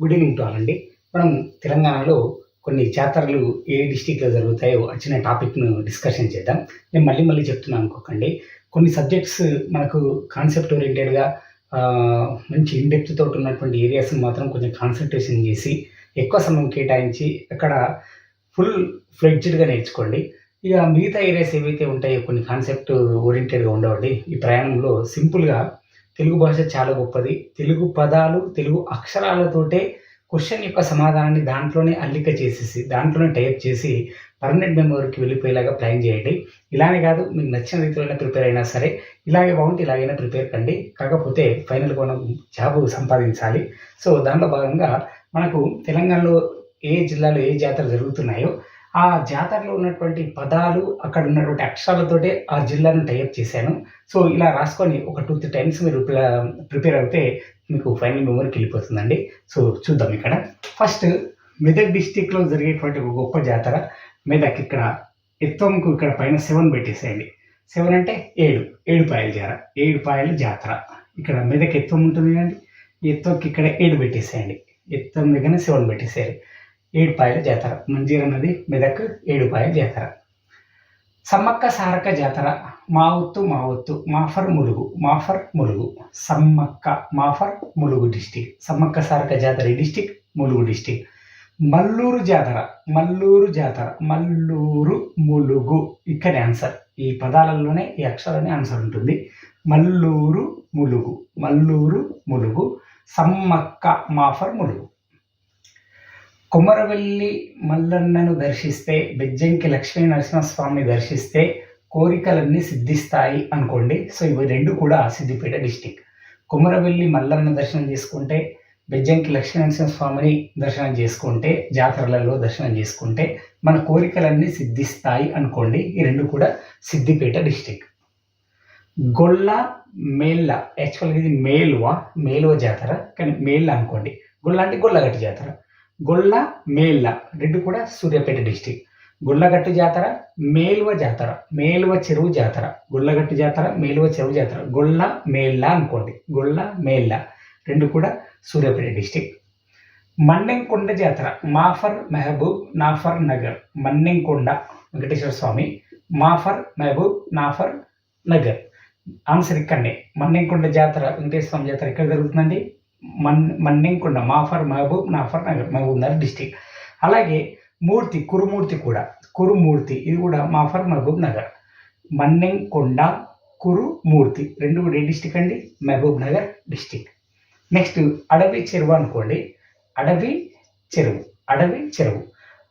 Good evening to all అండి మనం తెలంగాణలో కొన్ని జాతరలు ఏ డిస్టిక్లో జరుగుతాయో వచ్చిన టాపిక్ను డిస్కషన్ చేద్దాం. నేను మళ్ళీ మళ్ళీ చెప్తున్నాను అనుకోకండి. కొన్ని సబ్జెక్ట్స్ మనకు కాన్సెప్ట్ ఓరియంటెడ్గా మంచి ఇన్డెప్త్ తోటి ఉన్నటువంటి ఏరియాస్ని మాత్రం కొంచెం కాన్సన్ట్రేషన్ చేసి ఎక్కువ సమయం కేటాయించి అక్కడ ఫుల్ ఫ్లెడ్జ్డ్గా నేర్చుకోండి. ఇక మిగతా ఏరియాస్ ఏవైతే ఉంటాయో కొన్ని కాన్సెప్ట్ ఓరియంటెడ్గా ఉండవండి. ఈ ప్రయాణంలో సింపుల్గా తెలుగు భాష చాలా గొప్పది. తెలుగు పదాలు తెలుగు అక్షరాలతోటే క్వశ్చన్ యొక్క సమాధానాన్ని దాంట్లోనే అల్లిక చేసేసి దాంట్లోనే టైప్ చేసి పర్మనెంట్ మెమరీకి వెళ్ళిపోయేలాగా ప్లాన్ చేయండి. ఇలానే కాదు మీకు నచ్చిన రీతిలో ప్రిపేర్ అయినా సరే ఇలాగే బాగుంటే ఇలాగైనా ప్రిపేర్ కండి. కాకపోతే ఫైనల్గా మనం జాబ్ సంపాదించాలి. సో దాంట్లో భాగంగా మనకు తెలంగాణలో ఏ జిల్లాలో ఏ జాతర జరుగుతున్నాయో ఆ జాతరలో ఉన్నటువంటి పదాలు అక్కడ ఉన్నటువంటి అక్షరాలతోటే ఆ జిల్లాను టైప్ చేశాను. సో ఇలా రాసుకొని ఒక టూ త్రీ టైమ్స్ మీరు ప్రిపేర్ అయితే మీకు ఫైనల్ మెమరీకి వెళ్ళిపోతుందండి. సో చూద్దాం ఇక్కడ. ఫస్ట్ మెదక్ డిస్టిక్లో జరిగేటువంటి ఒక గొప్ప జాతర. మెదక్ ఇక్కడ ఎత్తంకు ఇక్కడ పైన సెవెన్ పెట్టేసేయండి. సెవెన్ అంటే ఏడు ఏడు పాయల జాతర ఏడు పాయల జాతర. ఇక్కడ మెదక్ ఎత్తం ఉంటుంది కదండి ఎత్తంకి ఇక్కడ ఏడు పెట్టేసేయండి. ఎత్తం దగ్గర సెవెన్ పెట్టేసేయాలి. ఏడుపాయల జాతర. మంజీర నది మెదక్ ఏడుపాయల జాతర. సమ్మక్క సారక్క జాతర. మావుత్తు మావుత్తు మాఫర్ ములుగు మాఫర్ ములుగు. సమ్మక్క మాఫర్ ములుగు డిస్టిక్. సమ్మక్క సారక్క జాతర ఈ డిస్టిక్ ములుగు డిస్టిక్. మల్లూరు జాతర మల్లూరు జాతర మల్లూరు ములుగు. ఇక్కడ ఆన్సర్. ఈ పదాలలోనే ఈ అక్షరాలనే ఆన్సర్ ఉంటుంది. మల్లూరు ములుగు మల్లూరు ములుగు. సమ్మక్క మాఫర్ ములుగు. కొమరవెల్లి మల్లన్నను దర్శిస్తే బెజ్జంకి లక్ష్మీ నరసింహస్వామిని దర్శిస్తే కోరికలన్నీ సిద్ధిస్తాయి అనుకోండి. సో ఇవి రెండు కూడా సిద్దిపేట డిస్టిక్. కుమరవెల్లి మల్లన్న దర్శనం చేసుకుంటే బెజ్జంకి లక్ష్మీ నరసింహస్వామిని దర్శనం చేసుకుంటే జాతరలలో దర్శనం చేసుకుంటే మన కోరికలన్నీ సిద్ధిస్తాయి అనుకోండి. ఈ రెండు కూడా సిద్దిపేట డిస్టిక్. గొల్ల మేళ్ళ యాక్చువల్గా ఇది మేలువ? మేలువ జాతర. కానీ మేళ్ళ అనుకోండి. గొల్ల అంటే గొల్లగట్టి జాతర. గొల్ల మేళ్ళ రెండు కూడా సూర్యాపేట డిస్టిక్. గుళ్ళగట్టు జాతర మేలువ జాతర. మేలువ చెరువు జాతర. గుళ్ళగట్టు జాతర మేలువ చెరువు జాతర. గొల్ల మేళ్ళ అనుకోండి. గొల్ల మేళ్ళ రెండు కూడా సూర్యాపేట డిస్టిక్. మన్నెంకొండ జాతర. మాఫర్ మెహబూబ్ నాఫర్ నగర్. మన్నెంకొండ వెంకటేశ్వర స్వామి. మాఫర్ మెహబూబ్ నాఫర్ నగర్. ఆన్సర్ ఇక్కడనే. మన్నెంకొండ జాతర వెంకటేశ్వర స్వామి జాతర ఎక్కడ జరుగుతుందండి? మన్ మన్నెంకొండ మాఫర్ మహబూబ్ నాఫర్ నగర్ మహబూబ్ నగర్ డిస్టిక్ అలాగే మూర్తి కురుమూర్తి కూడా. కురుమూర్తి ఇది కూడా మాఫర్ మహబూబ్ నగర్. మన్నెంకొండ కురుమూర్తి రెండు కూడా ఏ డిస్టిక్ అండి? మహబూబ్ నగర్ డిస్టిక్ నెక్స్ట్ అడవి చెరువు అనుకోండి. అడవి చెరువు అడవి చెరువు.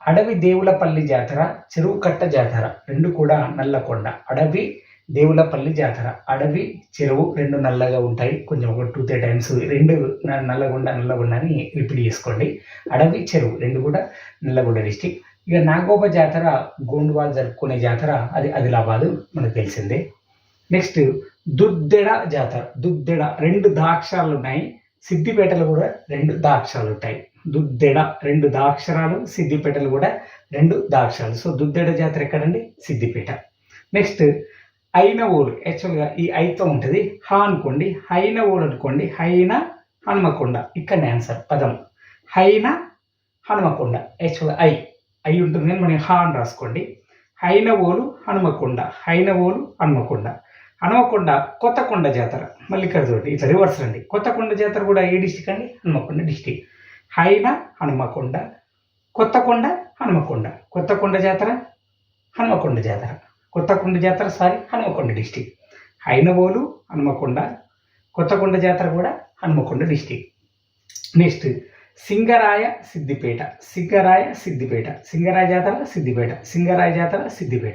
అడవి దేవులపల్లి జాతర చెరువు కట్ట జాతర రెండు కూడా నల్లకొండ. అడవి దేవులపల్లి జాతర. అడవి చెరువు రెండు నల్లగా ఉంటాయి. కొంచెం ఒక టూ త్రీ టైమ్స్ రెండు నల్లగొండ నల్లగొండ అని రిపీట్ చేసుకోండి. అడవి చెరువు రెండు కూడా నల్లగొండ డిస్టిక్ ఇక నాగోబ జాతర గోండ్వాల్ జరుపుకునే జాతర అది ఆదిలాబాద్ మనకు తెలిసిందే. నెక్స్ట్ దుద్దెడ జాతర. దుద్దెడ రెండు దాక్షరాలు ఉన్నాయి. సిద్దిపేటలు కూడా రెండు దాక్షరాలు ఉంటాయి. దుద్దెడ రెండు దాక్షరాలు సిద్దిపేటలు కూడా రెండు దాక్షరాలు సో దుద్దెడ జాతర ఎక్కడండి? సిద్దిపేట. నెక్స్ట్ అయిన ఊరు. యాక్చువల్గా ఈ ఐతో ఉంటుంది. హా అనుకోండి హైన ఊరు అనుకోండి హైన హనుమకొండ. ఇక్కడ ఆన్సర్ పదం. హైన హనుమకొండ. యాక్చువల్గా ఐ ఐ ఉంటుంది కానీ మనం హా అని రాసుకోండి. హైన ఓలు హనుమకొండ. హైన ఓలు హనుమకొండ. హనుమకొండ కొత్తకొండ జాతర. మళ్ళీ ఇక్కడ చూడండి ఇట్లా రివర్స్ రండి. కొత్తకొండ జాతర కూడా ఏ డిస్టిక్ అండి? హనుమకొండ డిస్టిక్ హైన హనుమకొండ కొత్తకొండ హనుమకొండ. కొత్తకొండ జాతర హనుమకొండ జాతర. కొత్తకొండ జాతర సారీ హనుమకొండ డిస్టిక్. హైనవోలు హనుమకొండ కొత్తకొండ జాతర కూడా హనుమకొండ డిస్టిక్. నెక్స్ట్ సింగరాయ సిద్దిపేట సింగరాయ సిద్దిపేట సింగరాయ జాతర సిద్దిపేట సింగరాయ జాతర సిద్దిపేట.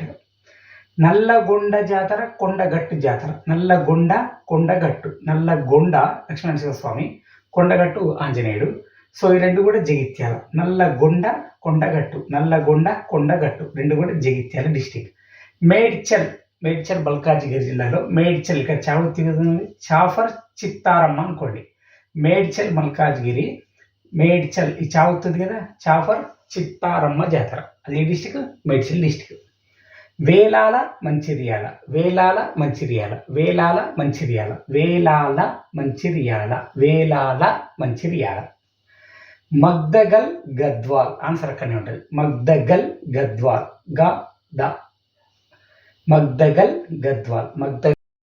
నల్లగొండ జాతర కొండగట్టు జాతర. నల్లగొండ కొండగట్టు. నల్లగొండ లక్ష్మణేశ్వర స్వామి కొండగట్టు ఆంజనేయుడు. సో ఈ రెండు కూడా జగిత్యాల. నల్లగొండ కొండగట్టు. నల్లగొండ కొండగట్టు. రెండు కూడా జగిత్యాల డిస్టిక్. మేడ్చల్ మేడ్చల్ బల్కాజిగిరి జిల్లాలో మేడ్చల్ ఇక్కడ చావుతి చాఫర్ చిత్తారమ్మ అనుకోండి. మేడ్చల్ మల్కాజ్గిరి మేడ్చల్ ఈ చావుతుంది కదా చాఫర్ చిత్తారమ్మ జాతర. అది ఏ డిస్టిక్ మేడ్చల్ డిస్టిక్ వేలాల మంచిర్యాల వేలాల మంచిర్యాల వేలాల మంచిర్యాల వేలాల మంచిర్యాల వేలాల మంచిర్యాల. మగ్దగల్ గద్వాల్ ఆన్సర్ అక్కడనే ఉంటుంది. మగ్దగల్ గద్వాల్గా ద. మగ్దగల్ గద్వాల్ మగ్ద